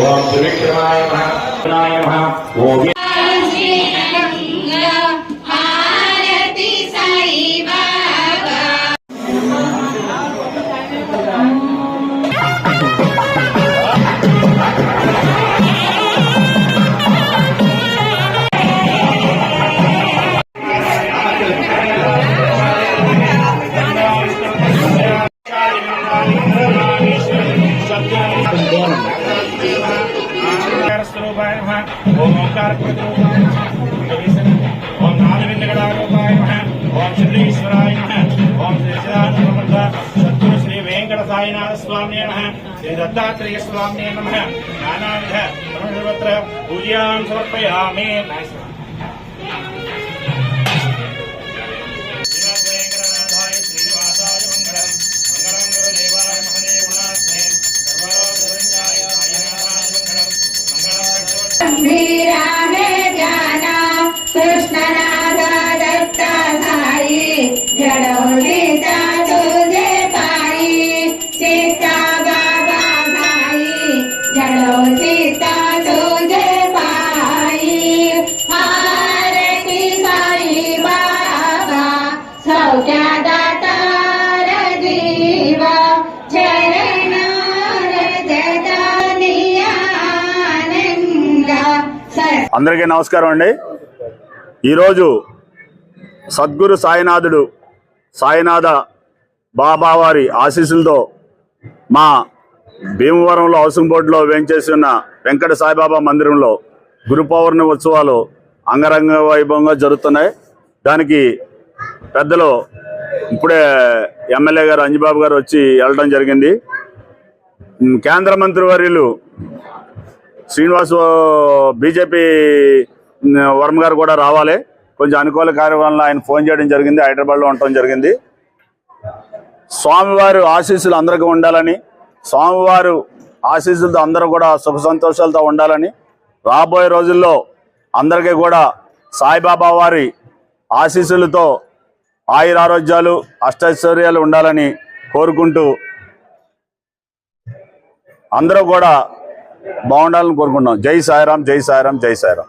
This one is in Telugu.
ఓం త్రివిక్రమాయ నమః ఓం गणारूपाय नमः ओम ओंकार प्रतिरूपाय नमः ओम नादविंद गणारूपाय नमः ओम श्रीश्वराय ओम श्री श्री वेंकट साईनाथ स्वामी नमः श्री दत्तात्रेय स्वामी नमः नानाविध सर्वत्र पूजां అందరికీ నమస్కారం అండి. ఈరోజు సద్గురు సాయినాథుడు సాయినాథ బాబావారి ఆశీస్సులతో మా భీమవరంలో హౌసింగ్ బోర్డులో వేయించేసి ఉన్న వెంకట సాయిబాబా మందిరంలో గురు పౌర్ణమి ఉత్సవాలు అంగరంగ వైభవంగా జరుగుతున్నాయి. దానికి పెద్దలు ఇప్పుడే ఎమ్మెల్యే గారు అంజబాబు గారు వచ్చి వెళ్ళడం జరిగింది. కేంద్ర మంత్రి వర్యులు శ్రీనివాస్ బీజేపీ వర్మ గారు కూడా రావాలి. కొంచెం అనుకూల కార్యక్రమంలో ఆయన ఫోన్ చేయడం జరిగింది హైదరాబాద్లో ఉండటం జరిగింది. స్వామివారు ఆశీస్సులు అందరికీ ఉండాలని స్వామివారు ఆశీస్సులతో అందరూ కూడా సుఖ సంతోషాలతో ఉండాలని రాబోయే రోజుల్లో అందరికీ కూడా సాయిబాబా వారి ఆశీస్సులతో ఆయురారోగ్యాలు అష్టైశ్వర్యాలు ఉండాలని కోరుకుంటూ అందరూ కూడా బాగుండాలని కోరుకుంటున్నాం. జై సాయిరాం జై సాయిరాం జై సాయిరాం